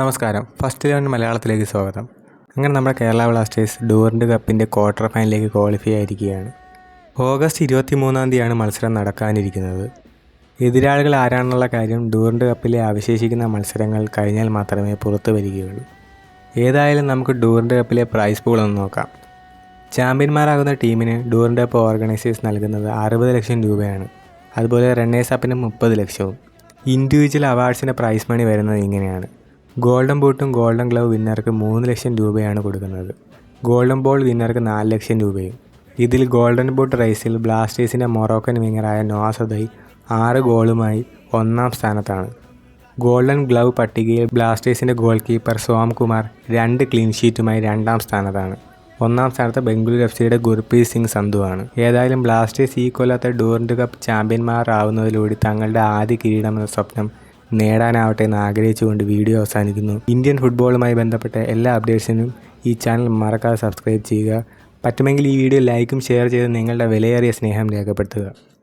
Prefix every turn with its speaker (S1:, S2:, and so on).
S1: നമസ്കാരം. First Eleven മലയാളത്തിലേക്ക് സ്വാഗതം. അങ്ങനെ നമ്മുടെ കേരള ബ്ലാസ്റ്റേഴ്സ് ഡൂറിന്റെ കപ്പിന്റെ ക്വാർട്ടർ ഫൈനലിലേക്ക് ക്വാളിഫൈ ആയിരിക്കുകയാണ്. ഓഗസ്റ്റ് ഇരുപത്തി മൂന്നാം തീയതിയാണ് മത്സരം നടക്കാനിരിക്കുന്നത്. എതിരാളികൾ ആരാണെന്നുള്ള കാര്യം ഡൂറിന്റെ കപ്പിലെ അവശേഷിക്കുന്ന മത്സരങ്ങൾ കഴിഞ്ഞാൽ മാത്രമേ പുറത്തു വരികയുള്ളൂ. ഏതായാലും നമുക്ക് ഡൂറിന്റെ കപ്പിലെ പ്രൈസ് പൂൾ ഒന്ന് നോക്കാം. ചാമ്പ്യന്മാരാകുന്ന ടീമിന് ഡൂറിന്റെ കപ്പ് ഓർഗനൈസേഴ്സ് നൽകുന്നത് അറുപത് ലക്ഷം രൂപയാണ്. അതുപോലെ റണ്ണേഴ്സ് അപ്പിന് മുപ്പത് ലക്ഷവും. ഇൻഡിവിജ്വൽ അവാർഡ്സിന്റെ പ്രൈസ് മണി വരുന്നത് ഇങ്ങനെയാണ്. ഗോൾഡൻ ബൂട്ടും ഗോൾഡൻ ഗ്ലവ് വിന്നർക്ക് മൂന്ന് ലക്ഷം രൂപയാണ് കൊടുക്കുന്നത്. ഗോൾഡൻ ബോൾ വിന്നർക്ക് നാല് ലക്ഷം രൂപയും. ഇതിൽ ഗോൾഡൻ ബൂട്ട് റേസിൽ ബ്ലാസ്റ്റേഴ്സിന്റെ മൊറോക്കൻ വിങ്ങറായ നോസദൈ ആറ് ഗോളുമായി ഒന്നാം സ്ഥാനത്താണ്. ഗോൾഡൻ ഗ്ലവ് പട്ടികയിൽ ബ്ലാസ്റ്റേഴ്സിന്റെ ഗോൾ കീപ്പർ സോം കുമാർ രണ്ട് ക്ലീൻ ഷീറ്റുമായി രണ്ടാം സ്ഥാനത്താണ്. ഒന്നാം സ്ഥാനത്ത് ബംഗളൂരു എഫ് സിയുടെ ഗുർപ്രീത് സിംഗ് സന്ധുവാണ്. ഏതായാലും ബ്ലാസ്റ്റേഴ്സ് ഈ കൊല്ലത്തെ ഡൂറിന്റെ കപ്പ് ചാമ്പ്യന്മാരാവുന്നതിലൂടെ തങ്ങളുടെ ആദ്യ കിരീടമെന്ന സ്വപ്നം നേടാനാവട്ടെ എന്ന് ആഗ്രഹിച്ചുകൊണ്ട് വീഡിയോ അവസാനിക്കുന്നു. ഇന്ത്യൻ ഫുട്ബോളുമായി ബന്ധപ്പെട്ട എല്ലാ അപ്ഡേറ്റ്സിനും ഈ ചാനൽ മറക്കാതെ സബ്സ്ക്രൈബ് ചെയ്യുക. പറ്റുമെങ്കിൽ ഈ വീഡിയോ ലൈക്കും ഷെയർ ചെയ്ത് നിങ്ങളുടെ വിലയേറിയ സ്നേഹം രേഖപ്പെടുത്തുക.